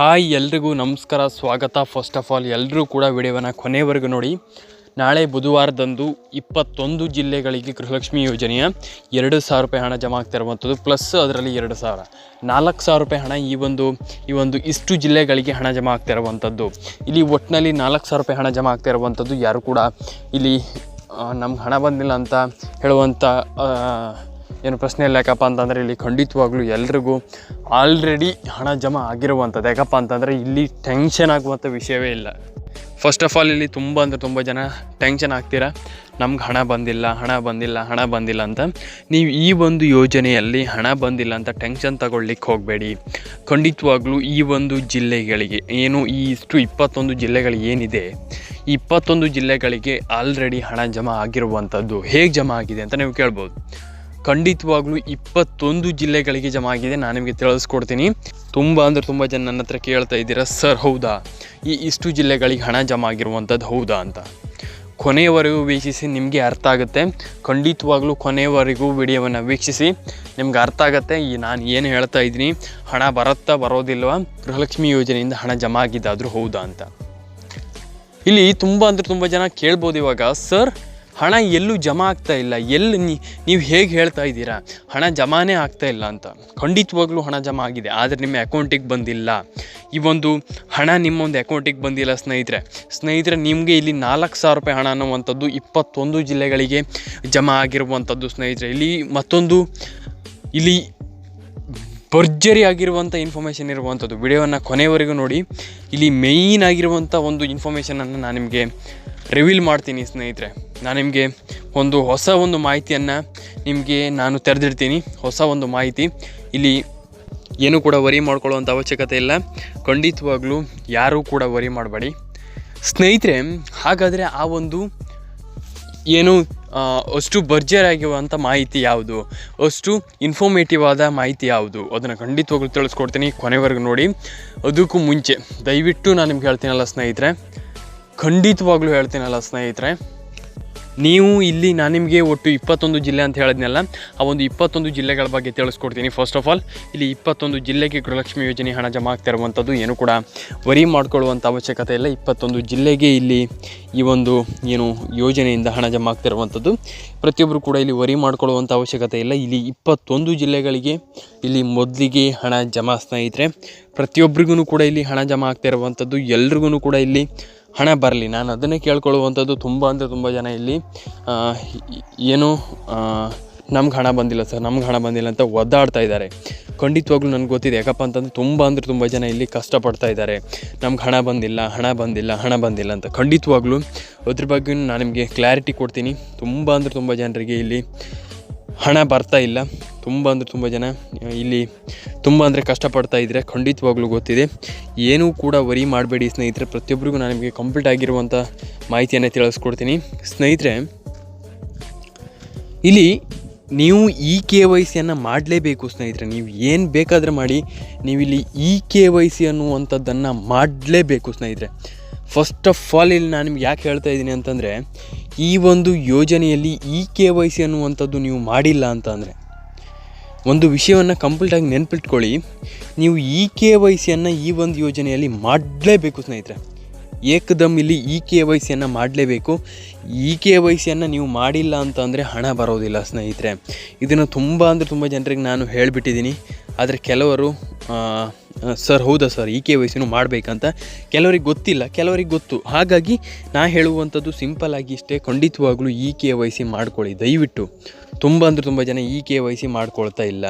Hi ಎಲ್ರಿಗೂ ನಮಸ್ಕಾರ, ಸ್ವಾಗತ. ಫಸ್ಟ್ ಆಫ್ ಆಲ್ ಎಲ್ಲರೂ ಕೂಡ ವಿಡಿಯೋವನ್ನು ಕೊನೆವರೆಗೂ ನೋಡಿ. ನಾಳೆ ಬುಧವಾರದಂದು ಇಪ್ಪತ್ತೊಂದು ಜಿಲ್ಲೆಗಳಿಗೆ ಗೃಹಲಕ್ಷ್ಮಿ ಯೋಜನೆಯ ಎರಡು ಸಾವಿರ ರೂಪಾಯಿ ಹಣ ಜಮಾ ಆಗ್ತಾ ಇರುವಂಥದ್ದು. ಪ್ಲಸ್ ಅದರಲ್ಲಿ ಎರಡು ಸಾವಿರ. ನಾಲ್ಕು ಸಾವಿರ ರೂಪಾಯಿ ಹಣ ಈ ಒಂದು ಈ ಒಂದು ಇಷ್ಟು ಜಿಲ್ಲೆಗಳಿಗೆ ಹಣ ಜಮಾ ಆಗ್ತಾ ಇರುವಂಥದ್ದು. ಇಲ್ಲಿ ಒಟ್ಟಿನಲ್ಲಿ ನಾಲ್ಕು ಸಾವಿರ ರೂಪಾಯಿ ಹಣ ಜಮಾ ಆಗ್ತಾ ಇರುವಂಥದ್ದು ಯಾರು ಕೂಡ ಇಲ್ಲಿ ನಮ್ಗೆ ಹಣ ಬಂದಿಲ್ಲ ಅಂತ ಹೇಳುವಂಥ ಏನು ಪ್ರಶ್ನೆ ಇಲ್ಲ, ಯಾಕಪ್ಪ ಅಂತಂದರೆ ಇಲ್ಲಿ ಖಂಡಿತವಾಗ್ಲೂ ಎಲ್ರಿಗೂ ಆಲ್ರೆಡಿ ಹಣ ಜಮಾ ಆಗಿರುವಂಥದ್ದು. ಯಾಕಪ್ಪ ಅಂತಂದರೆ ಇಲ್ಲಿ ಟೆನ್ಷನ್ ಆಗುವಂಥ ವಿಷಯವೇ ಇಲ್ಲ. ಫಸ್ಟ್ ಆಫ್ ಆಲ್ ಇಲ್ಲಿ ತುಂಬ ಅಂದರೆ ತುಂಬ ಜನ ಟೆನ್ಷನ್ ಆಗ್ತೀರಾ? ನಮ್ಗೆ ಹಣ ಬಂದಿಲ್ಲ ಹಣ ಬಂದಿಲ್ಲ ಹಣ ಬಂದಿಲ್ಲ ಅಂತ. ನೀವು ಈ ಒಂದು ಯೋಜನೆಯಲ್ಲಿ ಹಣ ಬಂದಿಲ್ಲ ಅಂತ ಟೆನ್ಷನ್ ತಗೊಳ್ಲಿಕ್ಕೆ ಹೋಗಬೇಡಿ. ಖಂಡಿತವಾಗ್ಲೂ ಈ ಒಂದು ಜಿಲ್ಲೆಗಳಿಗೆ, ಏನು ಈ ಇಷ್ಟು ಇಪ್ಪತ್ತೊಂದು ಜಿಲ್ಲೆಗಳು ಏನಿದೆ ಈ ಇಪ್ಪತ್ತೊಂದು ಜಿಲ್ಲೆಗಳಿಗೆ ಆಲ್ರೆಡಿ ಹಣ ಜಮಾ ಆಗಿರುವಂಥದ್ದು. ಹೇಗೆ ಜಮಾ ಆಗಿದೆ ಅಂತ ನೀವು ಕೇಳ್ಬೋದು. ಖಂಡಿತವಾಗ್ಲೂ ಇಪ್ಪತ್ತೊಂದು ಜಿಲ್ಲೆಗಳಿಗೆ ಜಮಾ ಆಗಿದೆ. ನಾನು ನಿಮಗೆ ತಿಳಿಸ್ಕೊಡ್ತೀನಿ. ತುಂಬ ಅಂದರೆ ತುಂಬ ಜನ ನನ್ನ ಹತ್ರ ಕೇಳ್ತಾ ಇದ್ದೀರಾ, ಸರ್, ಹೌದಾ? ಈ ಇಷ್ಟು ಜಿಲ್ಲೆಗಳಿಗೆ ಹಣ ಜಮಾ ಆಗಿರುವಂಥದ್ದು ಹೌದಾ? ಅಂತ. ಕೊನೆಯವರೆಗೂ ವೀಕ್ಷಿಸಿ, ನಿಮಗೆ ಅರ್ಥ ಆಗುತ್ತೆ. ಖಂಡಿತವಾಗ್ಲೂ ಕೊನೆಯವರೆಗೂ ವಿಡಿಯೋವನ್ನು ವೀಕ್ಷಿಸಿ, ನಿಮ್ಗೆ ಅರ್ಥ ಆಗುತ್ತೆ. ಈ ನಾನು ಏನು ಹೇಳ್ತಾ ಇದ್ದೀನಿ, ಹಣ ಬರುತ್ತಾ ಬರೋದಿಲ್ವ? ಗೃಹಲಕ್ಷ್ಮಿ ಯೋಜನೆಯಿಂದ ಹಣ ಜಮಾ ಆಗಿದ್ದಾದರೂ ಹೌದಾ ಅಂತ. ಇಲ್ಲಿ ತುಂಬ ಅಂದರೆ ತುಂಬ ಜನ ಕೇಳ್ಬೋದು ಇವಾಗ, ಸರ್ ಹಣ ಎಲ್ಲೂ ಜಮಾ ಆಗ್ತಾ ಇಲ್ಲ. ಎಲ್ಲಿ ನೀವು ಹೇಗೆ ಹೇಳ್ತಾ ಇದ್ದೀರಾ? ಹಣ ಜಮಾನೇ ಆಗ್ತಾ ಇಲ್ಲ ಅಂತ. ಖಂಡಿತವಾಗ್ಲೂ ಹಣ ಜಮಾ ಆಗಿದೆ. ಆದರೆ ನಿಮ್ಮ ಅಕೌಂಟಿಗೆ ಬಂದಿಲ್ಲ. ಈ ಒಂದು ಹಣ ನಿಮ್ಮೊಂದು ಅಕೌಂಟಿಗೆ ಬಂದಿಲ್ಲ ಸ್ನೇಹಿತರೆ. ಸ್ನೇಹಿತರೆ, ನಿಮಗೆ ಇಲ್ಲಿ ನಾಲ್ಕು ಸಾವಿರ ರೂಪಾಯಿ ಹಣ ಅನ್ನುವಂಥದ್ದು ಇಪ್ಪತ್ತೊಂದು ಜಿಲ್ಲೆಗಳಿಗೆ ಜಮಾ ಆಗಿರುವಂಥದ್ದು ಸ್ನೇಹಿತರೆ. ಇಲ್ಲಿ ಮತ್ತೊಂದು, ಇಲ್ಲಿ ಭರ್ಜರಿ ಆಗಿರುವಂಥ ಇನ್ಫಾರ್ಮೇಷನ್ ಇರುವಂಥದ್ದು. ವಿಡಿಯೋವನ್ನು ಕೊನೆವರೆಗೂ ನೋಡಿ. ಇಲ್ಲಿ ಮೇಯ್ನ್ ಆಗಿರುವಂಥ ಒಂದು ಇನ್ಫಾರ್ಮೇಷನನ್ನು ನಾನು ನಿಮಗೆ ರಿವೀಲ್ ಮಾಡ್ತೀನಿ ಸ್ನೇಹಿತರೆ. ನಾನು ನಿಮಗೆ ಒಂದು ಹೊಸ ಒಂದು ಮಾಹಿತಿಯನ್ನು ನಿಮಗೆ ನಾನು ತೆರೆದಿರ್ತೀನಿ ಹೊಸ ಒಂದು ಮಾಹಿತಿ. ಇಲ್ಲಿ ಏನು ಕೂಡ ವರಿ ಮಾಡ್ಕೊಳ್ಳುವಂಥ ಅವಶ್ಯಕತೆ ಇಲ್ಲ. ಖಂಡಿತವಾಗ್ಲೂ ಯಾರೂ ಕೂಡ ವರಿ ಮಾಡಬೇಡಿ. ಸ್ನೇಹಿತರೆ, ಹಾಗಾದರೆ ಆ ಒಂದು ಏನು ಅಷ್ಟು ಭರ್ಜರಾಗಿರುವಂಥ ಮಾಹಿತಿ ಯಾವುದು? ಅಷ್ಟು ಇನ್ಫಾರ್ಮೇಟಿವ್ ಆದ ಮಾಹಿತಿ ಯಾವುದು? ಅದನ್ನು ಖಂಡಿತವಾಗ್ಲೂ ತಿಳಿಸ್ಕೊಡ್ತೀನಿ ಕೊನೆವರೆಗೂ ನೋಡಿ. ಅದಕ್ಕೂ ಮುಂಚೆ, ದಯವಿಟ್ಟು ನಾನು ನಿಮ್ಗೆ ಹೇಳ್ತೀನಲ್ಲ ಸ್ನೇಹಿತರೆ ಖಂಡಿತವಾಗ್ಲೂ ಹೇಳ್ತೀನಲ್ಲ ಸ್ನೇಹಿತರೆ. ನೀವು ಇಲ್ಲಿ ನಾನು ನಿಮಗೆ ಒಟ್ಟು ಇಪ್ಪತ್ತೊಂದು ಜಿಲ್ಲೆ ಅಂತ ಹೇಳಿದ್ನಲ್ಲ, ಆ ಒಂದು ಇಪ್ಪತ್ತೊಂದು ಜಿಲ್ಲೆಗಳ ಬಗ್ಗೆ ತಿಳಿಸ್ಕೊಡ್ತೀನಿ. ಫಸ್ಟ್ ಆಫ್ ಆಲ್ ಇಲ್ಲಿ ಇಪ್ಪತ್ತೊಂದು ಜಿಲ್ಲೆಗೆ ಗೃಹಲಕ್ಷ್ಮಿ ಯೋಜನೆ ಹಣ ಜಮಾ ಆಗ್ತಾ ಇರುವಂಥದ್ದು ಏನು ಕೂಡ ವರಿ ಮಾಡ್ಕೊಳ್ಳುವಂಥ ಅವಶ್ಯಕತೆ ಇಲ್ಲ. ಇಪ್ಪತ್ತೊಂದು ಜಿಲ್ಲೆಗೆ ಇಲ್ಲಿ ಈ ಒಂದು ಏನು ಯೋಜನೆಯಿಂದ ಹಣ ಜಮಾ ಆಗ್ತಾ ಇರುವಂಥದ್ದು ಪ್ರತಿಯೊಬ್ಬರು ಕೂಡ ಇಲ್ಲಿ ವರಿ ಮಾಡ್ಕೊಳ್ಳುವಂಥ ಅವಶ್ಯಕತೆ ಇಲ್ಲ. ಇಲ್ಲಿ ಇಪ್ಪತ್ತೊಂದು ಜಿಲ್ಲೆಗಳಿಗೆ ಇಲ್ಲಿ ಮೊದಲಿಗೆ ಹಣ ಜಮಾ ಸ್ನೇಹಿತರೆ ಪ್ರತಿಯೊಬ್ಬರಿಗೂ ಕೂಡ ಇಲ್ಲಿ ಹಣ ಜಮಾ ಆಗ್ತಾ ಇರುವಂಥದ್ದು ಎಲ್ರಿಗೂ ಕೂಡ ಇಲ್ಲಿ ಹಣ ಬರಲಿ. ನಾನು ಅದನ್ನೇ ಕೇಳ್ಕೊಳ್ಳುವಂಥದ್ದು ತುಂಬ ಅಂದರೆ ತುಂಬ ಜನ ಇಲ್ಲಿ ಏನು ನಮ್ಗೆ ಹಣ ಬಂದಿಲ್ಲ ಸರ್, ನಮ್ಗೆ ಹಣ ಬಂದಿಲ್ಲ ಅಂತ ಒದ್ದಾಡ್ತಾ ಇದ್ದಾರೆ. ಖಂಡಿತವಾಗ್ಲೂ ನನಗೆ ಗೊತ್ತಿದೆ, ಯಾಕಪ್ಪ ಅಂತಂದ್ರೆ ತುಂಬ ಅಂದರೆ ತುಂಬ ಜನ ಇಲ್ಲಿ ಕಷ್ಟಪಡ್ತಾ ಇದ್ದಾರೆ. ನಮ್ಗೆ ಹಣ ಬಂದಿಲ್ಲ ಹಣ ಬಂದಿಲ್ಲ ಹಣ ಬಂದಿಲ್ಲ ಅಂತ. ಖಂಡಿತವಾಗ್ಲೂ, ಅದ್ರ ಬಗ್ಗೆ ನಾನು ನಿಮಗೆ ಕ್ಲಾರಿಟಿ ಕೊಡ್ತೀನಿ. ತುಂಬ ಅಂದರೆ ತುಂಬ ಜನರಿಗೆ ಇಲ್ಲಿ ಹಣ ಬರ್ತಾ ಇಲ್ಲ. ತುಂಬ ಅಂದರೆ ತುಂಬ ಜನ ಇಲ್ಲಿ ತುಂಬ ಅಂದರೆ ಕಷ್ಟಪಡ್ತಾ ಇದ್ದರೆ ಖಂಡಿತವಾಗ್ಲೂ ಗೊತ್ತಿದೆ. ಏನೂ ಕೂಡ ವರಿ ಮಾಡಬೇಡಿ ಸ್ನೇಹಿತರೆ. ಪ್ರತಿಯೊಬ್ಬರಿಗೂ ನಾನು ನಿಮಗೆ ಕಂಪ್ಲೀಟ್ ಆಗಿರುವಂಥ ಮಾಹಿತಿಯನ್ನು ತಿಳಿಸ್ಕೊಡ್ತೀನಿ. ಸ್ನೇಹಿತರೆ, ಇಲ್ಲಿ ನೀವು ಇ ಕೆ ವೈ ಸಿಯನ್ನು ಮಾಡಲೇಬೇಕು ಸ್ನೇಹಿತರೆ. ನೀವು ಏನು ಬೇಕಾದರೆ ಮಾಡಿ, ನೀವು ಇಲ್ಲಿ ಇ ಕೆ ವೈ ಸಿ ಅನ್ನುವಂಥದ್ದನ್ನು ಮಾಡಲೇಬೇಕು ಸ್ನೇಹಿತರೆ. ಫಸ್ಟ್ ಆಫ್ ಆಲ್ ಇಲ್ಲಿ ನಾನು ನಿಮ್ಗೆ ಯಾಕೆ ಹೇಳ್ತಾ ಇದ್ದೀನಿ ಅಂತಂದರೆ, ಈ ಒಂದು ಯೋಜನೆಯಲ್ಲಿ ಇ ಕೆ ವೈ ಸಿ ಅನ್ನುವಂಥದ್ದು ನೀವು ಮಾಡಿಲ್ಲ ಅಂತ ಅಂದರೆ ಒಂದು ವಿಷಯವನ್ನು ಕಂಪ್ಲೀಟಾಗಿ ನೆನ್ಪಿಟ್ಕೊಳ್ಳಿ. ನೀವು ಇ ಕೆ ವೈ ಸಿಯನ್ನು ಈ ಒಂದು ಯೋಜನೆಯಲ್ಲಿ ಮಾಡಲೇಬೇಕು ಸ್ನೇಹಿತರೆ. ಏಕದಮ್ ಇಲ್ಲಿ ಇ ಕೆ ವೈ ಸಿಯನ್ನು ಮಾಡಲೇಬೇಕು. ಇ ಕೆ ವೈ ಸಿಯನ್ನು ನೀವು ಮಾಡಿಲ್ಲ ಅಂತಂದರೆ ಹಣ ಬರೋದಿಲ್ಲ ಸ್ನೇಹಿತರೆ. ಇದನ್ನು ತುಂಬ ಅಂದರೆ ತುಂಬ ಜನರಿಗೆ ನಾನು ಹೇಳಿಬಿಟ್ಟಿದ್ದೀನಿ. ಆದರೆ ಕೆಲವರು ಸರ್ ಹೌದಾ ಸರ್ ಇ ಕೆ ವೈ ಸಿನೂ ಮಾಡಬೇಕಂತ ಕೆಲವರಿಗೆ ಗೊತ್ತಿಲ್ಲ, ಕೆಲವರಿಗೆ ಗೊತ್ತು. ಹಾಗಾಗಿ ನಾ ಹೇಳುವಂಥದ್ದು ಸಿಂಪಲ್ ಆಗಿ ಇಷ್ಟೇ, ಖಂಡಿತವಾಗ್ಲೂ ಇ ಕೆ ವೈ ಸಿ ಮಾಡ್ಕೊಳ್ಳಿ, ದಯವಿಟ್ಟು. ತುಂಬ ಅಂದರೆ ತುಂಬ ಜನ ಇ ಕೆ ವೈ ಸಿ ಮಾಡ್ಕೊಳ್ತಾ ಇಲ್ಲ.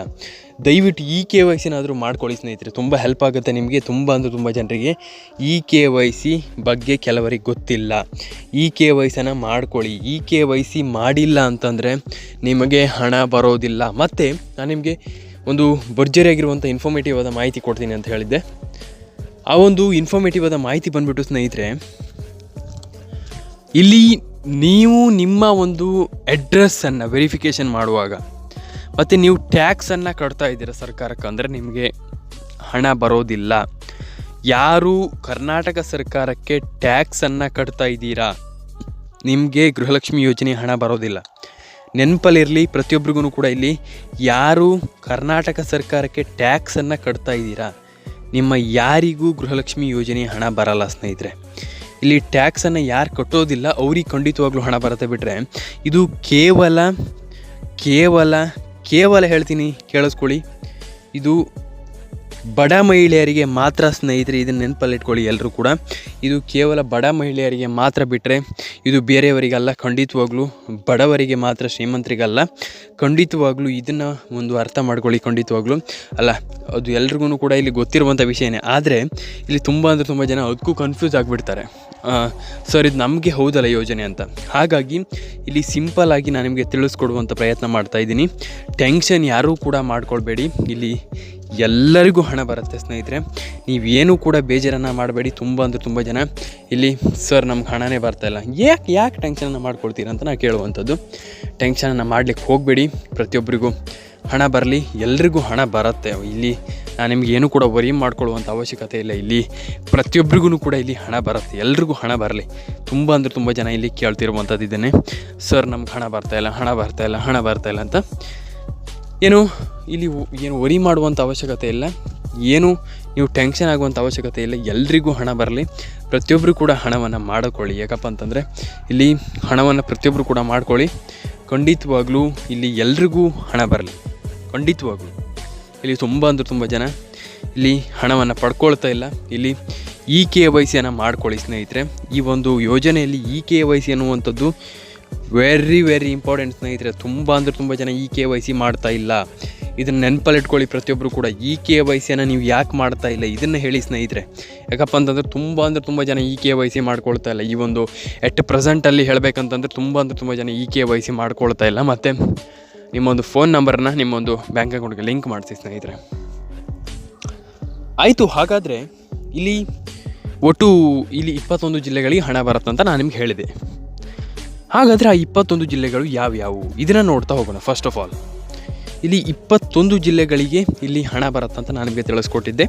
ದಯವಿಟ್ಟು ಈ ಕೆ ವೈ ಸಿನಾದರೂ ಮಾಡ್ಕೊಳ್ಳಿ ಸ್ನೇಹಿತರೆ, ತುಂಬ ಹೆಲ್ಪ್ ಆಗುತ್ತೆ ನಿಮಗೆ, ತುಂಬ ಅಂದರೆ ತುಂಬ ಜನರಿಗೆ. ಇ ಕೆ ವೈ ಸಿ ಬಗ್ಗೆ ಕೆಲವರಿಗೆ ಗೊತ್ತಿಲ್ಲ. ಇ ಕೆ ವೈ ಸಿನ ಮಾಡ್ಕೊಳ್ಳಿ ಇ ಕೆ ವೈ ಸಿ ಮಾಡಿಲ್ಲ ಅಂತಂದರೆ ನಿಮಗೆ ಹಣ ಬರೋದಿಲ್ಲ. ಮತ್ತು ನಾನು ನಿಮಗೆ ಒಂದು ಭರ್ಜರಿಯಾಗಿರುವಂಥ ಇನ್ಫಾರ್ಮೇಟಿವ್ ಆದ ಮಾಹಿತಿ ಕೊಡ್ತೀನಿ ಅಂತ ಹೇಳಿದ್ದೆ. ಆ ಒಂದು ಇನ್ಫಾರ್ಮೇಟಿವ್ ಆದ ಮಾಹಿತಿ ಬಂದುಬಿಟ್ಟು ಸ್ನೇಹಿತರೆ, ಇಲ್ಲಿ ನೀವು ನಿಮ್ಮ ಒಂದು ಅಡ್ರೆಸ್ಸನ್ನು ವೆರಿಫಿಕೇಷನ್ ಮಾಡುವಾಗ ಮತ್ತು ನೀವು ಟ್ಯಾಕ್ಸನ್ನು ಕಟ್ತಾ ಇದ್ದೀರ ಸರ್ಕಾರಕ್ಕೆ ಅಂದರೆ ನಿಮಗೆ ಹಣ ಬರೋದಿಲ್ಲ. ಯಾರು ಕರ್ನಾಟಕ ಸರ್ಕಾರಕ್ಕೆ ಟ್ಯಾಕ್ಸನ್ನು ಕಟ್ತಾ ಇದ್ದೀರಾ, ನಿಮಗೆ ಗೃಹಲಕ್ಷ್ಮಿ ಯೋಜನೆ ಹಣ ಬರೋದಿಲ್ಲ. ನೆನಪಲ್ಲಿರಲಿ ಪ್ರತಿಯೊಬ್ಬರಿಗೂ ಕೂಡ ಇಲ್ಲಿ ಯಾರು ಕರ್ನಾಟಕ ಸರ್ಕಾರಕ್ಕೆ ಟ್ಯಾಕ್ಸನ್ನು ಕಟ್ತಾ ಇದ್ದೀರಾ? ನಿಮ್ಮ ಯಾರಿಗೂ ಗೃಹಲಕ್ಷ್ಮಿ ಯೋಜನೆ ಹಣ ಬರಲ್ಲ ಸ್ನೇಹಿತರೆ. ಇಲ್ಲಿ ಟ್ಯಾಕ್ಸನ್ನು ಯಾರು ಕಟ್ಟೋದಿಲ್ಲ, ಅವ್ರಿಗೆ ಖಂಡಿತವಾಗ್ಲೂ ಹಣ ಬರುತ್ತೆ ಬಿಟ್ಟರೆ ಇದು ಕೇವಲ ಕೇವಲ ಕೇವಲ ಹೇಳ್ತೀನಿ, ಕೇಳಿಸ್ಕೊಳ್ಳಿ. ಇದು ಬಡ ಮಹಿಳೆಯರಿಗೆ ಮಾತ್ರ ಸ್ನೇಹಿತರೆ ಇದನ್ನು ನೆನಪಲ್ಲಿಟ್ಕೊಳ್ಳಿ ಎಲ್ಲರೂ ಕೂಡ. ಇದು ಕೇವಲ ಬಡ ಮಹಿಳೆಯರಿಗೆ ಮಾತ್ರ ಬಿಟ್ಟರೆ ಇದು ಬೇರೆಯವರಿಗಲ್ಲ, ಖಂಡಿತವಾಗ್ಲೂ ಬಡವರಿಗೆ ಮಾತ್ರ ಶ್ರೀಮಂತರಿಗಲ್ಲ. ಖಂಡಿತವಾಗ್ಲೂ ಇದನ್ನು ಒಂದು ಅರ್ಥ ಮಾಡ್ಕೊಳ್ಳಿ, ಖಂಡಿತವಾಗ್ಲೂ. ಅಲ್ಲ, ಅದು ಎಲ್ರಿಗೂ ಕೂಡ ಇಲ್ಲಿ ಗೊತ್ತಿರುವಂಥ ವಿಷಯನೇ ಆದರೆ ಇಲ್ಲಿ ತುಂಬ ಅಂದರೆ ತುಂಬ ಜನ ಅದಕ್ಕೂ ಕನ್ಫ್ಯೂಸ್ ಆಗಿಬಿಡ್ತಾರೆ. ಸರ್, ಇದು ನಮಗೆ ಹೌದಲ್ಲ ಯೋಜನೆ ಅಂತ. ಹಾಗಾಗಿ ಇಲ್ಲಿ ಸಿಂಪಲ್ ಆಗಿ ನಾನು ನಿಮಗೆ ತಿಳಿಸ್ಕೊಡುವಂಥ ಪ್ರಯತ್ನ ಮಾಡ್ತಾ ಇದ್ದೀನಿ. ಟೆನ್ಷನ್ ಯಾರೂ ಕೂಡ ಮಾಡ್ಕೊಳ್ಬೇಡಿ. ಇಲ್ಲಿ ಎಲ್ಲರಿಗೂ ಹಣ ಬರುತ್ತೆ ಸ್ನೇಹಿತರೆ. ನೀವೇನು ಕೂಡ ಬೇಜಾರನ್ನು ಮಾಡಬೇಡಿ. ತುಂಬ ಅಂದರೆ ತುಂಬ ಜನ ಇಲ್ಲಿ, ಸರ್, ನಮ್ಗೆ ಹಣನೇ ಬರ್ತಾಯಿಲ್ಲ ಯಾಕೆ ಯಾಕೆ ಟೆನ್ಷನನ್ನು ಮಾಡ್ಕೊಳ್ತೀರ ಅಂತ ನಾನು ಕೇಳುವಂಥದ್ದು. ಟೆನ್ಷನನ್ನು ಮಾಡಲಿಕ್ಕೆ ಹೋಗಬೇಡಿ. ಪ್ರತಿಯೊಬ್ಬರಿಗೂ ಹಣ ಬರಲಿ. ಎಲ್ರಿಗೂ ಹಣ ಬರುತ್ತೆ. ಇಲ್ಲಿ ನಾನು ನಿಮ್ಗೆ ಏನು ಕೂಡ ವರಿ ಮಾಡ್ಕೊಳ್ಳುವಂಥ ಅವಶ್ಯಕತೆ ಇಲ್ಲ. ಇಲ್ಲಿ ಪ್ರತಿಯೊಬ್ಬರಿಗೂ ಕೂಡ ಇಲ್ಲಿ ಹಣ ಬರುತ್ತೆ. ಎಲ್ರಿಗೂ ಹಣ ಬರಲಿ. ತುಂಬ ಅಂದರೆ ತುಂಬ ಜನ ಇಲ್ಲಿ ಕೇಳ್ತಿರುವಂಥದ್ದು ಇದನ್ನೇ ಸರ್, ನಮ್ಗೆ ಹಣ ಬರ್ತಾಯಿಲ್ಲ ಹಣ ಬರ್ತಾಯಿಲ್ಲ ಹಣ ಬರ್ತಾಯಿಲ್ಲ ಅಂತ ಏನು, ಇಲ್ಲಿ ಏನು ವರಿ ಮಾಡುವಂಥ ಅವಶ್ಯಕತೆ ಇಲ್ಲ. ಏನು, ನೀವು ಟೆನ್ಷನ್ ಆಗುವಂಥ ಅವಶ್ಯಕತೆ ಇಲ್ಲ. ಎಲ್ರಿಗೂ ಹಣ ಬರಲಿ. ಪ್ರತಿಯೊಬ್ಬರು ಕೂಡ ಹಣವನ್ನು ಮಾಡಿಕೊಳ್ಳಿ. ಯಾಕಪ್ಪ ಅಂತಂದರೆ, ಇಲ್ಲಿ ಹಣವನ್ನು ಪ್ರತಿಯೊಬ್ಬರು ಕೂಡ ಮಾಡ್ಕೊಳ್ಳಿ. ಖಂಡಿತವಾಗ್ಲೂ ಇಲ್ಲಿ ಎಲ್ರಿಗೂ ಹಣ ಬರಲಿ. ಖಂಡಿತವಾಗ್ಲೂ. ಇಲ್ಲಿ ತುಂಬ ಅಂದ್ರೆ ತುಂಬ ಜನ ಇಲ್ಲಿ ಹಣವನ್ನು ಪಡ್ಕೊಳ್ತಾ ಇಲ್ಲ. ಇಲ್ಲಿ ಇ ಕೆ ವೈ ಸಿಯನ್ನು ಮಾಡ್ಕೊಳ್ಳಿ ಸ್ನೇಹಿತರೆ. ಈ ಒಂದು ಯೋಜನೆಯಲ್ಲಿ ಇ ಕೆ ವೈ ಸಿ ಅನ್ನುವಂಥದ್ದು ವೆರಿ ವೆರಿ ಇಂಪಾರ್ಟೆಂಟ್ ಸ್ನೇಹಿತರೆ, ತುಂಬ ಅಂದರೆ ತುಂಬ ಜನ ಇ ಕೆ ವೈ ಸಿ ಮಾಡ್ತಾ ಇಲ್ಲ. ಇದನ್ನು ನೆನಪಲ್ಲಿಟ್ಕೊಳ್ಳಿ ಪ್ರತಿಯೊಬ್ಬರು ಕೂಡ. ಈ ಕೆ ವೈ ಸಿಯನ್ನು ನೀವು ಯಾಕೆ ಮಾಡ್ತಾ ಇಲ್ಲ? ಇದನ್ನು ಹೇಳಿ ಸ್ನೇಹಿತರೆ. ಯಾಕಪ್ಪ ಅಂತಂದರೆ ತುಂಬ ಅಂದರೆ ತುಂಬ ಜನ ಇ ಕೆ ವೈ ಸಿ ಮಾಡ್ಕೊಳ್ತಾ ಇಲ್ಲ. ಈ ಒಂದು ಎಟ್ ಪ್ರೆಸೆಂಟಲ್ಲಿ ಹೇಳಬೇಕಂತಂದ್ರೆ ತುಂಬ ಅಂದರೆ ತುಂಬ ಜನ ಇ ಕೆ ವೈ ಸಿ ಮಾಡ್ಕೊಳ್ತಾ ಇಲ್ಲ. ಮತ್ತು ನಿಮ್ಮೊಂದು ಫೋನ್ ನಂಬರನ್ನ ನಿಮ್ಮೊಂದು ಬ್ಯಾಂಕ್ ಅಕೌಂಟ್ಗೆ ಲಿಂಕ್ ಮಾಡಿಸಿ ಸ್ನೇಹಿತರೆ. ಆಯಿತು, ಹಾಗಾದರೆ ಇಲ್ಲಿ ಒಟ್ಟು ಇಲ್ಲಿ ಇಪ್ಪತ್ತೊಂದು ಜಿಲ್ಲೆಗಳಿಗೆ ಹಣ ಬರುತ್ತಂತ ನಾನು ನಿಮ್ಗೆ ಹೇಳಿದೆ. ಹಾಗಾದರೆ ಆ ಇಪ್ಪತ್ತೊಂದು ಜಿಲ್ಲೆಗಳು ಯಾವ್ಯಾವು? ಇದನ್ನು ನೋಡ್ತಾ ಹೋಗೋಣ ಫಸ್ಟ್ ಆಫ್ ಆಲ್ ಇಲ್ಲಿ ಇಪ್ಪತ್ತೊಂದು ಜಿಲ್ಲೆಗಳಿಗೆ ಇಲ್ಲಿ ಹಣ ಬರುತ್ತಂತ ನಾನು ನಿಮಗೆ ತಿಳಿಸ್ಕೊಟ್ಟಿದ್ದೆ.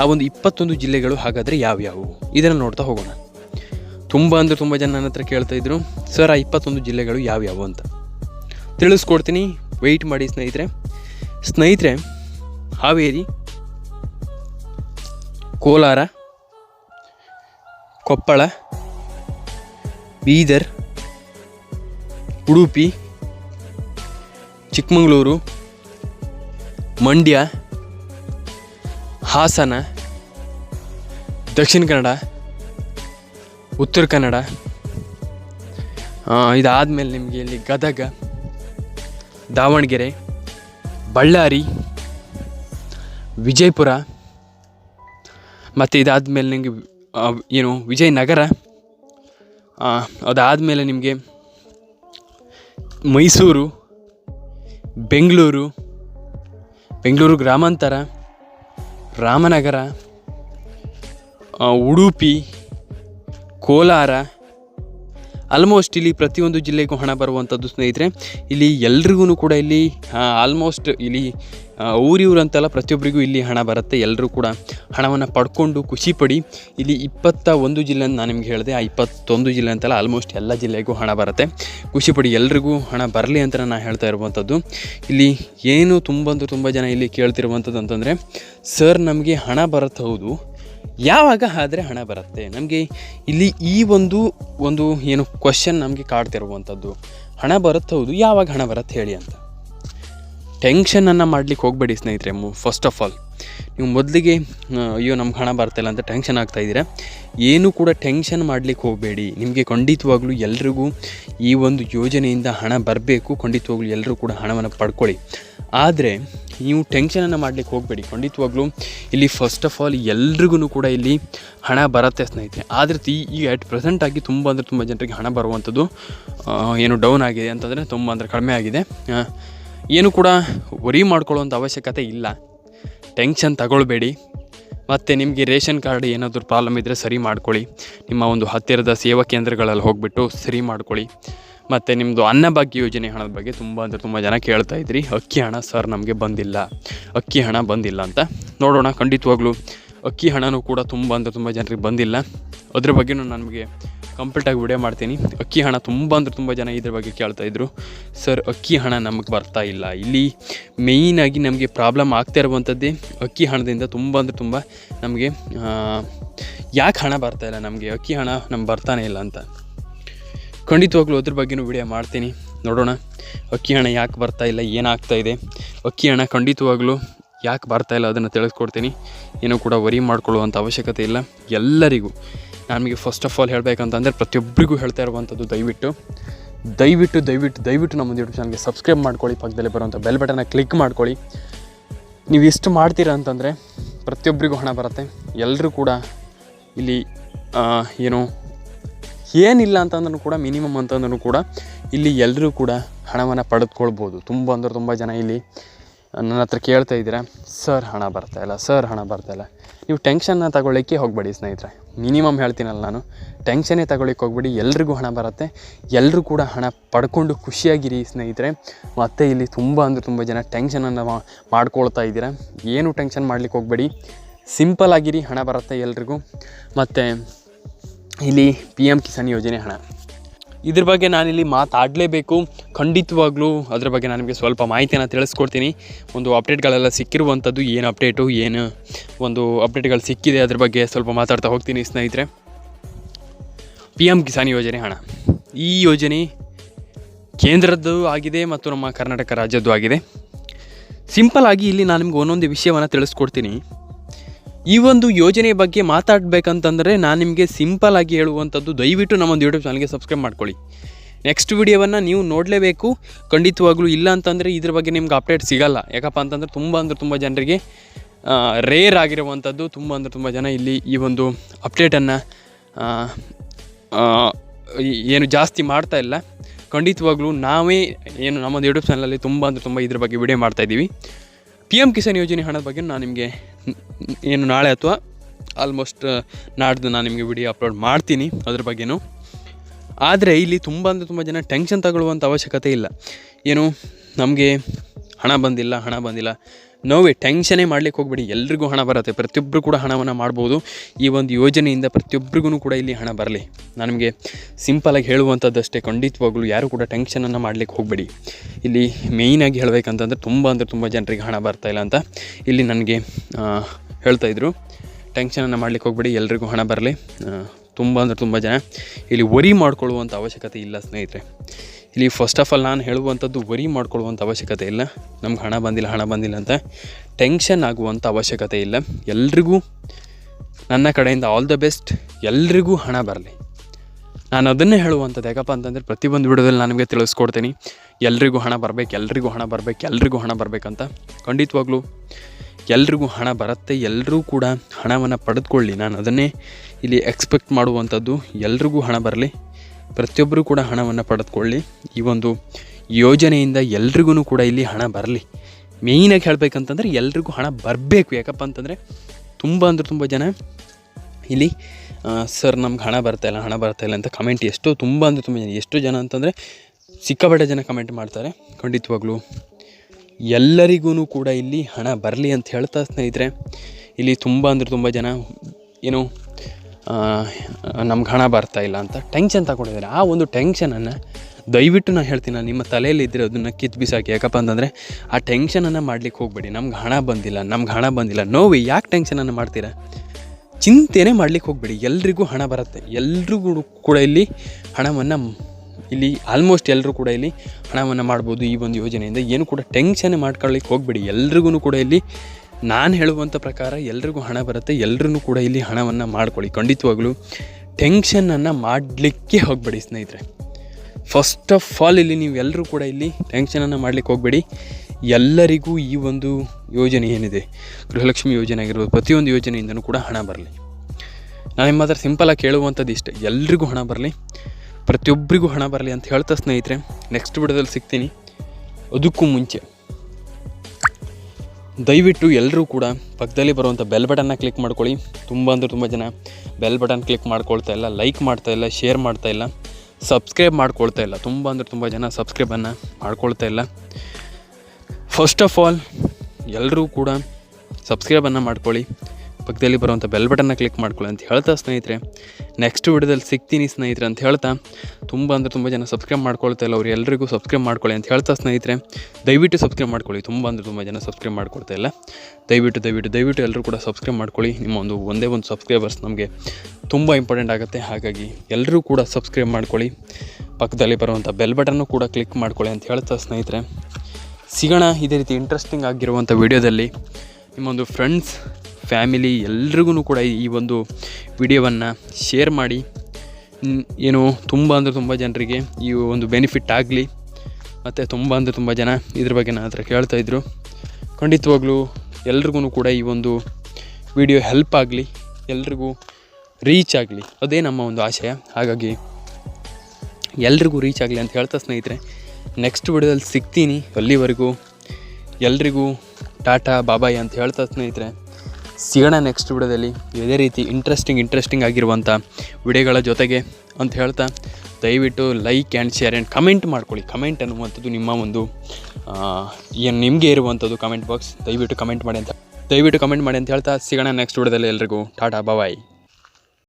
ಆ ಒಂದು ಇಪ್ಪತ್ತೊಂದು ಜಿಲ್ಲೆಗಳು ಹಾಗಾದರೆ ಯಾವ್ಯಾವು? ಇದನ್ನು ನೋಡ್ತಾ ಹೋಗೋಣ. ತುಂಬ ಅಂದರೆ ತುಂಬ ಜನ ನನ್ನ ಹತ್ರ ಕೇಳ್ತಾ ಇದ್ರು, ಸರ್, ಆ ಇಪ್ಪತ್ತೊಂದು ಜಿಲ್ಲೆಗಳು ಯಾವ್ಯಾವು? ಅಂತ. ತಿಳಿಸ್ಕೊಡ್ತೀನಿ ವೆಯ್ಟ್ ಮಾಡಿ ಸ್ನೇಹಿತರೆ. ಸ್ನೇಹಿತರೆ, ಹಾವೇರಿ, ಕೋಲಾರ, ಕೊಪ್ಪಳ, ಬೀದರ್ ಉಡುಪಿ, ಚಿಕ್ಕಮಗಳೂರು, ಮಂಡ್ಯ, ಹಾಸನ, ದಕ್ಷಿಣ ಕನ್ನಡ, ಉತ್ತರ ಕನ್ನಡ ಇದಾದಮೇಲೆ ನಿಮಗೆ ಇಲ್ಲಿ ಗದಗ, ದಾವಣಗೆರೆ, ಬಳ್ಳಾರಿ, ವಿಜಯಪುರ, ಮತ್ತು ಇದಾದಮೇಲೆ ನಿಮಗೆ ಏನು, ವಿಜಯನಗರ ಅದಾದಮೇಲೆ ನಿಮಗೆ ಮೈಸೂರು ಬೆಂಗಳೂರು ಬೆಂಗಳೂರು ಗ್ರಾಮಾಂತರ ರಾಮನಗರ ಉಡುಪಿ ಕೋಲಾರ ಆಲ್ಮೋಸ್ಟ್ ಇಲ್ಲಿ ಪ್ರತಿಯೊಂದು ಜಿಲ್ಲೆಗೂ ಹಣ ಬರುವಂಥದ್ದು ಸ್ನೇಹಿತರೆ, ಇಲ್ಲಿ ಎಲ್ರಿಗೂ ಕೂಡ ಇಲ್ಲಿ ಆಲ್ಮೋಸ್ಟ್ ಇಲ್ಲಿ ಊರಿವ್ರಂತೆಲ್ಲ ಪ್ರತಿಯೊಬ್ಬರಿಗೂ ಇಲ್ಲಿ ಹಣ ಬರುತ್ತೆ. ಎಲ್ಲರೂ ಕೂಡ ಹಣವನ್ನು ಪಡ್ಕೊಂಡು ಖುಷಿ ಪಡಿ ಇಲ್ಲಿ ಇಪ್ಪತ್ತ ಒಂದು ಜಿಲ್ಲೆ ಅಂತ ನಾನು ನಿಮ್ಗೆ ಹೇಳಿದೆ, ಆ ಇಪ್ಪತ್ತೊಂದು ಜಿಲ್ಲೆ ಅಂತಲ್ಲ ಆಲ್ಮೋಸ್ಟ್ ಎಲ್ಲ ಜಿಲ್ಲೆಗೂ ಹಣ ಬರುತ್ತೆ. ಖುಷಿ ಪಡಿ ಎಲ್ರಿಗೂ ಹಣ ಬರಲಿ ಅಂತ ನಾನು ಹೇಳ್ತಾ ಇರುವಂಥದ್ದು ಇಲ್ಲಿ ಏನು ತುಂಬ ಅಂದ್ರೆ ತುಂಬ ಜನ ಇಲ್ಲಿ ಕೇಳ್ತಿರುವಂಥದ್ದು ಅಂತಂದರೆ, ಸರ್, ನಮಗೆ ಹಣ ಬರುತ್ತೆ ಹೌದು. ಯಾವಾಗ ಆದರೆ ಹಣ ಬರುತ್ತೆ? ನಮಗೆ ಇಲ್ಲಿ ಈ ಒಂದು ಒಂದು ಏನು ಕ್ವಶನ್ ನಮಗೆ ಕಾಡ್ತಿರುವಂಥದ್ದು ಹಣ ಬರುತ್ತೆ ಹೌದು ಯಾವಾಗ ಹಣ ಬರುತ್ತೆ ಹೇಳಿ ಅಂತ. ಟೆನ್ಷನನ್ನು ಮಾಡ್ಲಿಕ್ಕೆ ಹೋಗಬೇಡಿ ಸ್ನೇಹಿತರೆ ಫಸ್ಟ್ ಆಫ್ ಆಲ್ ನೀವು ಮೊದಲಿಗೆ ಅಯ್ಯೋ, ನಮ್ಗೆ ಹಣ ಬರ್ತಾಯಿಲ್ಲ ಅಂತ ಟೆನ್ಷನ್ ಆಗ್ತಾ ಇದ್ದೀರಾ? ಏನೂ ಕೂಡ ಟೆನ್ಷನ್ ಮಾಡಲಿಕ್ಕೆ ಹೋಗಬೇಡಿ. ನಿಮಗೆ ಖಂಡಿತವಾಗ್ಲೂ ಎಲ್ರಿಗೂ ಈ ಒಂದು ಯೋಜನೆಯಿಂದ ಹಣ ಬರಬೇಕು. ಖಂಡಿತವಾಗ್ಲೂ ಎಲ್ಲರೂ ಕೂಡ ಹಣವನ್ನು ಪಡ್ಕೊಳ್ಳಿ. ಆದರೆ, ನೀವು ಟೆನ್ಷನನ್ನು ಮಾಡಲಿಕ್ಕೆ ಹೋಗಬೇಡಿ. ಖಂಡಿತವಾಗ್ಲೂ ಇಲ್ಲಿ ಫಸ್ಟ್ ಆಫ್ ಆಲ್ ಎಲ್ರಿಗೂ ಕೂಡ ಇಲ್ಲಿ ಹಣ ಬರುತ್ತೆ ಸ್ನೇಹಿತರೆ. ಆದರೆ ಈಗ ಅಟ್ ಪ್ರೆಸೆಂಟ್ ಆಗಿ ತುಂಬ ಅಂದರೆ ತುಂಬ ಜನರಿಗೆ ಹಣ ಬರುವಂಥದ್ದು ಏನು ಡೌನ್ ಆಗಿದೆ ಅಂತಂದರೆ ತುಂಬ ಅಂದರೆ ಕಡಿಮೆ ಆಗಿದೆ. ಏನು ಕೂಡ ವರಿ ಮಾಡ್ಕೊಳ್ಳುವಂಥ ಅವಶ್ಯಕತೆ ಇಲ್ಲ. ಟೆನ್ಷನ್ ತಗೊಳ್ಬೇಡಿ. ಮತ್ತು ನಿಮಗೆ ರೇಷನ್ ಕಾರ್ಡ್ ಏನಾದರೂ ಪ್ರಾಬ್ಲಮ್ ಇದ್ದರೆ ಸರಿ ಮಾಡ್ಕೊಳ್ಳಿ. ನಿಮ್ಮ ಒಂದು ಹತ್ತಿರದ ಸೇವಾ ಕೇಂದ್ರಗಳಲ್ಲಿ ಹೋಗಿಬಿಟ್ಟು ಸರಿ ಮಾಡ್ಕೊಳ್ಳಿ. ಮತ್ತು ನಿಮ್ಮದು ಅನ್ನಭಾಗ್ಯ ಯೋಜನೆ ಹಣದ ಬಗ್ಗೆ ತುಂಬ ಅಂದರೆ ತುಂಬ ಜನ ಕೇಳ್ತಾ ಇದ್ರಿ. ಅಕ್ಕಿ ಹಣ ಸರ್ ನಮಗೆ ಬಂದಿಲ್ಲ. ಅಕ್ಕಿ ಹಣ ಬಂದಿಲ್ಲ ಅಂತ. ನೋಡೋಣ, ಖಂಡಿತವಾಗ್ಲೂ ಅಕ್ಕಿ ಹಣನೂ ಕೂಡ ತುಂಬ ಅಂದರೆ ತುಂಬ ಜನರಿಗೆ ಬಂದಿಲ್ಲ. ಅದ್ರ ಬಗ್ಗೆನೂ ನಮಗೆ ಕಂಪ್ಲೀಟಾಗಿ ವಿಡಿಯೋ ಮಾಡ್ತೀನಿ. ಅಕ್ಕಿ ಹಣ ತುಂಬ ಅಂದರೆ ತುಂಬ ಜನ ಇದ್ರ ಬಗ್ಗೆ ಕೇಳ್ತಾ ಇದ್ರು. ಸರ್ ಅಕ್ಕಿ ಹಣ ನಮಗೆ ಬರ್ತಾ ಇಲ್ಲ. ಇಲ್ಲಿ ಮೇಯ್ನಾಗಿ ನಮಗೆ ಪ್ರಾಬ್ಲಮ್ ಆಗ್ತಾ ಇರುವಂಥದ್ದೇ ಅಕ್ಕಿ ಹಣದಿಂದ ತುಂಬ ಅಂದರೆ ತುಂಬ ನಮಗೆ ಯಾಕೆ ಹಣ ಬರ್ತಾ ಇಲ್ಲ ನಮಗೆ? ಅಕ್ಕಿ ಹಣ ನಮ್ಗೆ ಬರ್ತಾನೆ ಇಲ್ಲ ಅಂತ. ಖಂಡಿತವಾಗ್ಲೂ ಅದ್ರ ಬಗ್ಗೆನೂ ವಿಡಿಯೋ ಮಾಡ್ತೀನಿ. ನೋಡೋಣ. ಅಕ್ಕಿ ಹಣ ಯಾಕೆ ಬರ್ತಾ ಇಲ್ಲ? ಏನಾಗ್ತಾ ಇದೆ? ಅಕ್ಕಿ ಹಣ ಖಂಡಿತವಾಗ್ಲೂ ಯಾಕೆ ಬರ್ತಾ ಇಲ್ಲ ಅದನ್ನು ತಿಳಿಸ್ಕೊಡ್ತೀನಿ. ಏನೂ ಕೂಡ ವರಿ ಮಾಡ್ಕೊಳ್ಳುವಂಥ ಅವಶ್ಯಕತೆ ಇಲ್ಲ. ಎಲ್ಲರಿಗೂ ನಮಗೆ ಫಸ್ಟ್ ಆಫ್ ಆಲ್ ಹೇಳಬೇಕಂತಂದರೆ ಪ್ರತಿಯೊಬ್ಬರಿಗೂ ಹೇಳ್ತಾ ಇರುವಂಥದ್ದು ದಯವಿಟ್ಟು. ದಯವಿಟ್ಟು ದಯವಿಟ್ಟು ದಯವಿಟ್ಟು ನಮ್ಮ ಯೂಟ್ಯೂಬ್ ಚಾನಲ್ಗೆ ಸಬ್ಸ್ಕ್ರೈಬ್ ಮಾಡ್ಕೊಳ್ಳಿ, ಪಕ್ಕದಲ್ಲಿ ಬರುವಂಥ ಬೆಲ್ ಬಟನ್ನ ಕ್ಲಿಕ್ ಮಾಡ್ಕೊಳ್ಳಿ. ನೀವು ಎಷ್ಟು ಮಾಡ್ತೀರಾ ಅಂತಂದರೆ ಪ್ರತಿಯೊಬ್ಬರಿಗೂ ಹಣ ಬರುತ್ತೆ. ಎಲ್ಲರೂ ಕೂಡ ಇಲ್ಲಿ ಏನು, ಏನಿಲ್ಲ ಅಂತಂದ್ರೂ ಕೂಡ ಮಿನಿಮಮ್ ಅಂತಂದ್ರೂ ಕೂಡ ಇಲ್ಲಿ ಎಲ್ಲರೂ ಕೂಡ ಹಣವನ್ನು ಪಡೆದುಕೊಳ್ಬೋದು. ತುಂಬ ಅಂದರೆ ತುಂಬ ಜನ ಇಲ್ಲಿ ನನ್ನ ಹತ್ರ ಕೇಳ್ತಾ ಇದ್ದೀರಾ, ಸರ್, ಹಣ ಬರ್ತಾ ಇಲ್ಲ, ಸರ್, ಹಣ ಬರ್ತಾ ಇಲ್ಲ. ನೀವು ಟೆನ್ಷನ್ನ ತಗೊಳ್ಳಿಕ್ಕೆ ಹೋಗಬೇಡಿ ಸ್ನೇಹಿತರೆ. ಮಿನಿಮಮ್ ಹೇಳ್ತೀನಲ್ಲ ನಾನು. ಟೆನ್ಷನ್ನೇ ತಗೊಳ್ಳಿಕ್ಕೆ ಹೋಗ್ಬೇಡಿ. ಎಲ್ರಿಗೂ ಹಣ ಬರುತ್ತೆ. ಎಲ್ಲರೂ ಕೂಡ ಹಣ ಪಡ್ಕೊಂಡು ಖುಷಿಯಾಗಿರಿ ಸ್ನೇಹಿತರೆ. ಮತ್ತು ಇಲ್ಲಿ ತುಂಬ ಅಂದರೆ ತುಂಬ ಜನ ಟೆನ್ಷನನ್ನು ಮಾಡ್ಕೊಳ್ತಾ ಇದ್ದೀರಾ. ಏನು ಟೆನ್ಷನ್ ಮಾಡ್ಲಿಕ್ಕೆ ಹೋಗಬೇಡಿ. ಸಿಂಪಲ್ ಆಗಿರಿ, ಹಣ ಬರುತ್ತೆ ಎಲ್ರಿಗೂ. ಮತ್ತು ಇಲ್ಲಿ ಪಿ ಎಂ ಕಿಸಾನ್ ಯೋಜನೆ ಹಣ. ಇದ್ರ ಬಗ್ಗೆ ನಾನಿಲ್ಲಿ ಮಾತಾಡಲೇಬೇಕು. ಖಂಡಿತವಾಗ್ಲೂ ಅದ್ರ ಬಗ್ಗೆ ನಾನು ನಿಮಗೆ ಸ್ವಲ್ಪ ಮಾಹಿತಿಯನ್ನು ತಿಳಿಸ್ಕೊಡ್ತೀನಿ. ಒಂದು ಅಪ್ಡೇಟ್ಗಳೆಲ್ಲ ಸಿಕ್ಕಿರುವಂಥದ್ದು ಏನು ಅಪ್ಡೇಟು, ಏನು ಒಂದು ಅಪ್ಡೇಟ್ಗಳು ಸಿಕ್ಕಿದೆ ಅದ್ರ ಬಗ್ಗೆ ಸ್ವಲ್ಪ ಮಾತಾಡ್ತಾ ಹೋಗ್ತೀನಿ ಸ್ನೇಹಿತರೆ. ಪಿ ಎಂ ಕಿಸಾನ್ ಯೋಜನೆ ಹಣ. ಈ ಯೋಜನೆ ಕೇಂದ್ರದ್ದು ಆಗಿದೆ ಮತ್ತು ನಮ್ಮ ಕರ್ನಾಟಕ ರಾಜ್ಯದ್ದು ಆಗಿದೆ. ಸಿಂಪಲ್ ಆಗಿ ಇಲ್ಲಿ ನಾನು ನಿಮ್ಗೆ ಒಂದೊಂದು ವಿಷಯವನ್ನು ತಿಳಿಸ್ಕೊಡ್ತೀನಿ. ಈ ಒಂದು ಯೋಜನೆ ಬಗ್ಗೆ ಮಾತಾಡಬೇಕಂತಂದರೆ ನಾನು ನಿಮಗೆ ಸಿಂಪಲ್ ಆಗಿ ಹೇಳುವಂಥದ್ದು ದಯವಿಟ್ಟು ನಮ್ಮೊಂದು ಯೂಟ್ಯೂಬ್ ಚಾನಲ್ಗೆ ಸಬ್ಸ್ಕ್ರೈಬ್ ಮಾಡ್ಕೊಳ್ಳಿ. ನೆಕ್ಸ್ಟ್ ವಿಡಿಯೋವನ್ನು ನೀವು ನೋಡಲೇಬೇಕು. ಖಂಡಿತವಾಗ್ಲೂ ಇಲ್ಲ ಅಂತಂದರೆ ಇದ್ರ ಬಗ್ಗೆ ನಿಮ್ಗೆ ಅಪ್ಡೇಟ್ ಸಿಗಲ್ಲ. ಯಾಕಪ್ಪ ಅಂತಂದರೆ ತುಂಬ ಅಂದರೆ ತುಂಬ ಜನರಿಗೆ ರೇರ್ ಆಗಿರುವಂಥದ್ದು ತುಂಬ ಅಂದರೆ ತುಂಬ ಜನ ಇಲ್ಲಿ ಈ ಒಂದು ಅಪ್ಡೇಟನ್ನು ಏನು ಜಾಸ್ತಿ ಮಾಡ್ತಾ ಇಲ್ಲ. ಖಂಡಿತವಾಗ್ಲೂ ನಾವೇ ಏನು ನಮ್ಮದು ಯೂಟ್ಯೂಬ್ ಚಾನಲಲ್ಲಿ ತುಂಬ ಅಂದರೆ ತುಂಬ ಇದ್ರ ಬಗ್ಗೆ ವಿಡಿಯೋ ಮಾಡ್ತಾಯಿದ್ದೀವಿ ಪಿ ಎಂ ಕಿಸಾನ್ ಯೋಜನೆ ಹಣದ ಬಗ್ಗೆ ನಾನು ನಿಮಗೆ ಏನು ನಾಳೆ ಅಥವಾ ಆಲ್ಮೋಸ್ಟ್ ನಾಡ್ದು ನಾನು ನಿಮಗೆ ವಿಡಿಯೋ ಅಪ್ಲೋಡ್ ಮಾಡ್ತೀನಿ ಅದ್ರ ಬಗ್ಗೆನೂ. ಆದರೆ ಇಲ್ಲಿ ತುಂಬ ಅಂದರೆ ತುಂಬ ಜನ ಟೆನ್ಷನ್ ತಗೊಳ್ಳುವಂಥ ಅವಶ್ಯಕತೆ ಇಲ್ಲ. ಏನು ನಮಗೆ ಹಣ ಬಂದಿಲ್ಲ ಹಣ ಬಂದಿಲ್ಲ. ನೋವೇ ಟೆನ್ಷನೇ ಮಾಡ್ಲಿಕ್ಕೆ ಹೋಗ್ಬೇಡಿ. ಎಲ್ರಿಗೂ ಹಣ ಬರುತ್ತೆ. ಪ್ರತಿಯೊಬ್ಬರು ಕೂಡ ಹಣವನ್ನು ಮಾಡ್ಬೋದು. ಈ ಒಂದು ಯೋಜನೆಯಿಂದ ಪ್ರತಿಯೊಬ್ಬರಿಗೂ ಕೂಡ ಇಲ್ಲಿ ಹಣ ಬರಲಿ. ನನಗೆ ಸಿಂಪಲಾಗಿ ಹೇಳುವಂಥದ್ದಷ್ಟೇ ಖಂಡಿತವಾಗ್ಲೂ ಯಾರು ಕೂಡ ಟೆನ್ಷನನ್ನು ಮಾಡ್ಲಿಕ್ಕೆ ಹೋಗಬೇಡಿ. ಇಲ್ಲಿ ಮೇಯ್ನಾಗಿ ಹೇಳಬೇಕಂತಂದ್ರೆ ತುಂಬ ಅಂದರೆ ತುಂಬ ಜನರಿಗೆ ಹಣ ಬರ್ತಾ ಇಲ್ಲ ಅಂತ ಇಲ್ಲಿ ನನಗೆ ಹೇಳ್ತಾಯಿದ್ರು ಟೆನ್ಷನನ್ನು ಮಾಡ್ಲಿಕ್ಕೆ ಹೋಗಬೇಡಿ. ಎಲ್ರಿಗೂ ಹಣ ಬರಲಿ. ತುಂಬ ಅಂದರೆ ತುಂಬ ಜನ. ಇಲ್ಲಿ ವರಿ ಮಾಡ್ಕೊಳ್ಳುವಂಥ ಅವಶ್ಯಕತೆ ಇಲ್ಲ ಸ್ನೇಹಿತರೆ. ಇಲ್ಲಿ ಫಸ್ಟ್ ಆಫ್ ಆಲ್ ನಾನು ಹೇಳುವಂಥದ್ದು ವರಿ ಮಾಡ್ಕೊಳ್ಳುವಂಥ ಅವಶ್ಯಕತೆ ಇಲ್ಲ. ನಮ್ಗೆ ಹಣ ಬಂದಿಲ್ಲ ಹಣ ಬಂದಿಲ್ಲ ಅಂತ ಟೆನ್ಷನ್ ಆಗುವಂಥ ಅವಶ್ಯಕತೆ ಇಲ್ಲ. ಎಲ್ರಿಗೂ ನನ್ನ ಕಡೆಯಿಂದ ಆಲ್ ದ ಬೆಸ್ಟ್ ಎಲ್ರಿಗೂ ಹಣ ಬರಲಿ. ನಾನು ಅದನ್ನೇ ಹೇಳುವಂಥದ್ದು. ಯಾಕಪ್ಪ ಅಂತಂದರೆ ಪ್ರತಿಯೊಂದು ವಿಡಿಯೋದಲ್ಲಿ ನಾನು ನಿಮಗೆ ತಿಳಿಸ್ಕೊಡ್ತೀನಿ. ಎಲ್ರಿಗೂ ಹಣ ಬರಬೇಕು, ಎಲ್ರಿಗೂ ಹಣ ಬರಬೇಕು, ಎಲ್ರಿಗೂ ಹಣ ಬರಬೇಕಂತ. ಖಂಡಿತವಾಗ್ಲೂ ಎಲ್ರಿಗೂ ಹಣ ಬರುತ್ತೆ. ಎಲ್ಲರೂ ಕೂಡ ಹಣವನ್ನು ಪಡೆದುಕೊಳ್ಳಿ. ನಾನು ಅದನ್ನೇ ಇಲ್ಲಿ ಎಕ್ಸ್ಪೆಕ್ಟ್ ಮಾಡುವಂಥದ್ದು. ಎಲ್ರಿಗೂ ಹಣ ಬರಲಿ. ಪ್ರತಿಯೊಬ್ಬರು ಕೂಡ ಹಣವನ್ನು ಪಡೆದುಕೊಳ್ಳಿ. ಈ ಒಂದು ಯೋಜನೆಯಿಂದ ಎಲ್ರಿಗೂ ಕೂಡ ಇಲ್ಲಿ ಹಣ ಬರಲಿ. ಮೇಯ್ನಾಗಿ ಹೇಳಬೇಕಂತಂದರೆ ಎಲ್ರಿಗೂ ಹಣ ಬರಬೇಕು. ಯಾಕಪ್ಪ ಅಂತಂದರೆ ತುಂಬ ಅಂದ್ರೆ ತುಂಬ ಜನ ಇಲ್ಲಿ ಸರ್, ನಮ್ಗೆ ಹಣ ಬರ್ತಾಯಿಲ್ಲ ಹಣ ಬರ್ತಾಯಿಲ್ಲ ಅಂತ ಕಮೆಂಟ್ ಎಷ್ಟೋ ತುಂಬ ಅಂದರೆ ತುಂಬ ಜನ, ಎಷ್ಟು ಜನ ಅಂತಂದರೆ ಸಿಕ್ಕಾಪಟ್ಟೆ ಜನ ಕಮೆಂಟ್ ಮಾಡ್ತಾರೆ. ಖಂಡಿತವಾಗ್ಲೂ ಎಲ್ಲರಿಗೂ ಕೂಡ ಇಲ್ಲಿ ಹಣ ಬರಲಿ ಅಂತ ಹೇಳ್ತಾ ಸ್ನೇಹಿತರೆ, ಇಲ್ಲಿ ತುಂಬ ಅಂದರೆ ತುಂಬ ಜನ, ಏನು ನಮ್ಗೆ ಹಣ ಬರ್ತಾ ಇಲ್ಲ ಅಂತ ಟೆನ್ಷನ್ ತಗೊಂಡಿದ್ದಾರೆ. ಆ ಒಂದು ಟೆನ್ಷನನ್ನು ದಯವಿಟ್ಟು ನಾನು ಹೇಳ್ತೀನಿ ನಿಮ್ಮ ತಲೆಯಲ್ಲಿ ಇದ್ದರೆ ಅದನ್ನು ಕಿತ್ತು ಬಿಸಾಕಿ. ಯಾಕಪ್ಪ ಅಂತಂದರೆ ಆ ಟೆನ್ಷನನ್ನು ಮಾಡ್ಲಿಕ್ಕೆ ಹೋಗಬೇಡಿ. ನಮ್ಗೆ ಹಣ ಬಂದಿಲ್ಲ, ನಮ್ಗೆ ಹಣ ಬಂದಿಲ್ಲ. ನೋವು ಯಾಕೆ ಟೆನ್ಷನನ್ನು ಮಾಡ್ತೀರಾ? ಚಿಂತೆನೇ ಮಾಡ್ಲಿಕ್ಕೆ ಹೋಗಬೇಡಿ. ಎಲ್ರಿಗೂ ಹಣ ಬರುತ್ತೆ. ಎಲ್ರಿಗೂ ಕೂಡ ಇಲ್ಲಿ ಹಣವನ್ನು ಇಲ್ಲಿ ಆಲ್ಮೋಸ್ಟ್ ಎಲ್ಲರೂ ಕೂಡ ಇಲ್ಲಿ ಹಣವನ್ನು ಮಾಡ್ಬೋದು ಈ ಒಂದು ಯೋಜನೆಯಿಂದ. ಏನು ಕೂಡ ಟೆನ್ಷನ್ ಮಾಡ್ಕೊಳ್ಳಿಕ್ಕೆ ಹೋಗಬೇಡಿ. ಎಲ್ರಿಗೂ ಕೂಡ ಇಲ್ಲಿ ನಾನು ಹೇಳುವಂಥ ಪ್ರಕಾರ ಎಲ್ರಿಗೂ ಹಣ ಬರುತ್ತೆ ಎಲ್ಲರೂ ಕೂಡ ಇಲ್ಲಿ ಹಣವನ್ನು ಮಾಡ್ಕೊಳ್ಳಿ. ಖಂಡಿತವಾಗ್ಲೂ ಟೆನ್ಷನನ್ನು ಮಾಡಲಿಕ್ಕೆ ಹೋಗಬೇಡಿ ಸ್ನೇಹಿತರೆ. ಫಸ್ಟ್ ಆಫ್ ಆಲ್ ಇಲ್ಲಿ ನೀವು ಎಲ್ಲರೂ ಕೂಡ ಇಲ್ಲಿ ಟೆನ್ಷನನ್ನು ಮಾಡ್ಲಿಕ್ಕೆ ಹೋಗಬೇಡಿ. ಎಲ್ಲರಿಗೂ ಈ ಒಂದು ಯೋಜನೆ ಏನಿದೆ? ಗೃಹಲಕ್ಷ್ಮಿ ಯೋಜನೆ ಆಗಿರ್ಬೋದು, ಪ್ರತಿಯೊಂದು ಯೋಜನೆಯಿಂದನೂ ಕೂಡ ಹಣ ಬರಲಿ. ನಾನು ನಿಮ್ಮ ಹತ್ರ ಸಿಂಪಲಾಗಿ ಕೇಳುವಂಥದ್ದು ಇಷ್ಟೇ. ಎಲ್ರಿಗೂ ಹಣ ಬರಲಿ. ಪ್ರತಿಯೊಬ್ಬರಿಗೂ ಹಣ ಬರಲಿ ಅಂತ ಹೇಳ್ತಾ ಸ್ನೇಹಿತರೆ ನೆಕ್ಸ್ಟ್ ವಿಡಿಯೋದಲ್ಲಿ ಸಿಗ್ತೀನಿ. ಅದಕ್ಕೂ ಮುಂಚೆ ದಯವಿಟ್ಟು ಎಲ್ಲರೂ ಕೂಡ ಪಕ್ಕದಲ್ಲಿ ಬರುವಂಥ ಬೆಲ್ ಬಟನ್ನ ಕ್ಲಿಕ್ ಮಾಡ್ಕೊಳ್ಳಿ. ತುಂಬ ಅಂದರೆ ತುಂಬ ಜನ ಬೆಲ್ ಬಟನ್ ಕ್ಲಿಕ್ ಮಾಡ್ಕೊಳ್ತಾ ಇಲ್ಲ ಲೈಕ್ ಮಾಡ್ತಾ ಇಲ್ಲ ಶೇರ್ ಮಾಡ್ತಾ ಇಲ್ಲ ಸಬ್ಸ್ಕ್ರೈಬ್ ಮಾಡ್ಕೊಳ್ತಾ ಇಲ್ಲ. ತುಂಬ ಅಂದರೆ ತುಂಬ ಜನ ಸಬ್ಸ್ಕ್ರೈಬನ್ನು ಮಾಡ್ಕೊಳ್ತಾ ಇಲ್ಲ. ಫಸ್ಟ್ ಆಫ್ ಆಲ್ ಎಲ್ಲರೂ ಕೂಡ ಸಬ್ಸ್ಕ್ರೈಬನ್ನು ಮಾಡ್ಕೊಳ್ಳಿ. ಪಕ್ಕದಲ್ಲಿ ಬರುವಂಥ ಬೆಲ್ ಬಟನ್ನ ಕ್ಲಿಕ್ ಮಾಡ್ಕೊಳ್ಳಿ ಅಂತ ಹೇಳ್ತಾ ಸ್ನೇಹಿತರೆ. ನೆಕ್ಸ್ಟ್ ವಿಡಿಯೋದಲ್ಲಿ ಸಿಗ್ತೀನಿ ಸ್ನೇಹಿತರೆ ಅಂತ ಹೇಳ್ತಾ. ತುಂಬ ಅಂದರೆ ತುಂಬ ಜನ ಸಬ್ಸ್ಕ್ರೈಬ್ ಮಾಡ್ಕೊಳ್ತಾ ಇಲ್ಲ, ಅವ್ರು ಎಲ್ಲರಿಗೂ ಸಬ್ಸ್ಕ್ರೈಬ್ ಮಾಡ್ಕೊಳ್ಳಿ ಅಂತ ಹೇಳ್ತಾ ಸ್ನೇಹಿತರೆ. ದಯವಿಟ್ಟು ಸಬ್ಸ್ಕ್ರೈಬ್ ಮಾಡ್ಕೊಳ್ಳಿ, ತುಂಬ ಅಂದರೆ ತುಂಬ ಜನ ಸಬ್ಸ್ಕ್ರೈಬ್ ಮಾಡ್ಕೊಳ್ತಾ ಇಲ್ಲ. ದಯವಿಟ್ಟು ದಯವಿಟ್ಟು ದಯವಿಟ್ಟು ಎಲ್ಲರೂ ಕೂಡ ಸಬ್ಸ್ಕ್ರೈಬ್ ಮಾಡ್ಕೊಳ್ಳಿ. ನಿಮ್ಮ ಒಂದು ಒಂದೇ ಒಂದು ಸಬ್ಸ್ಕ್ರೈಬರ್ಸ್ ನಮಗೆ ತುಂಬ ಇಂಪಾರ್ಟೆಂಟ್ ಆಗುತ್ತೆ. ಹಾಗಾಗಿ ಎಲ್ಲರೂ ಕೂಡ ಸಬ್ಸ್ಕ್ರೈಬ್ ಮಾಡ್ಕೊಳ್ಳಿ. ಪಕ್ಕದಲ್ಲಿ ಬರುವಂಥ ಬೆಲ್ ಬಟನ್ನು ಕೂಡ ಕ್ಲಿಕ್ ಮಾಡ್ಕೊಳ್ಳಿ ಅಂತ ಹೇಳ್ತಾ ಸ್ನೇಹಿತರೆ. ಸಿಗೋಣ, ಇದೇ ರೀತಿ ಇಂಟ್ರೆಸ್ಟಿಂಗ್ ಆಗಿರುವಂಥ ವಿಡಿಯೋದಲ್ಲಿ. ನಿಮ್ಮೊಂದು ಫ್ರೆಂಡ್ಸ್ ಫ್ಯಾಮಿಲಿ ಎಲ್ರಿಗೂ ಕೂಡ ಈ ಒಂದು ವಿಡಿಯೋವನ್ನು ಶೇರ್ ಮಾಡಿ. ಏನು, ತುಂಬ ಅಂದರೆ ತುಂಬ ಜನರಿಗೆ ಈ ಒಂದು ಬೆನಿಫಿಟ್ ಆಗಲಿ, ಮತ್ತು ತುಂಬ ಅಂದರೆ ತುಂಬ ಜನ ಇದ್ರ ಬಗ್ಗೆ ನನ್ನ ಹತ್ರ ಕೇಳ್ತಾ ಇದ್ರು. ಖಂಡಿತವಾಗ್ಲೂ ಎಲ್ರಿಗೂ ಕೂಡ ಈ ಒಂದು ವಿಡಿಯೋ ಹೆಲ್ಪ್ ಆಗಲಿ, ಎಲ್ರಿಗೂ ರೀಚ್ ಆಗಲಿ, ಅದೇ ನಮ್ಮ ಒಂದು ಆಶಯ. ಹಾಗಾಗಿ ಎಲ್ರಿಗೂ ರೀಚ್ ಆಗಲಿ ಅಂತ ಹೇಳ್ತಾ ಸ್ನೇಹಿತರೆ ನೆಕ್ಸ್ಟ್ ವಿಡಿಯೋದಲ್ಲಿ ಸಿಗ್ತೀನಿ. ಅಲ್ಲಿವರೆಗೂ ಎಲ್ರಿಗೂ ಟಾಟಾ, ಬಾಬಾಯ್ ಅಂತ ಹೇಳ್ತಾ ಸ್ನೇಹಿತರೆ ಸಿಗೋಣ ನೆಕ್ಸ್ಟ್ ವಿಡಿಯೋದಲ್ಲಿ. ಇದೇ ರೀತಿ ಇಂಟ್ರೆಸ್ಟಿಂಗ್ ಇಂಟ್ರೆಸ್ಟಿಂಗ್ ಆಗಿರುವಂಥ ವಿಡಿಯೋಗಳ ಜೊತೆಗೆ ಅಂತ ಹೇಳ್ತಾ, ದಯವಿಟ್ಟು like and share and comment ಮಾಡ್ಕೊಳ್ಳಿ. ಕಮೆಂಟ್ ಅನ್ನುವಂಥದ್ದು ನಿಮ್ಮ ಒಂದು ಏನು ನಿಮಗೆ ಇರುವಂಥದ್ದು ಕಮೆಂಟ್ ಬಾಕ್ಸ್ ದಯವಿಟ್ಟು ಕಮೆಂಟ್ ಮಾಡಿ ಅಂತ, ದಯವಿಟ್ಟು ಕಮೆಂಟ್ ಮಾಡಿ ಅಂತ ಹೇಳ್ತಾ, ಸಿಗೋಣ ನೆಕ್ಸ್ಟ್ ವಿಡಿಯೋದಲ್ಲಿ ಎಲ್ರಿಗೂ. ಟಾಟಾ ಬಾಬಾಯ್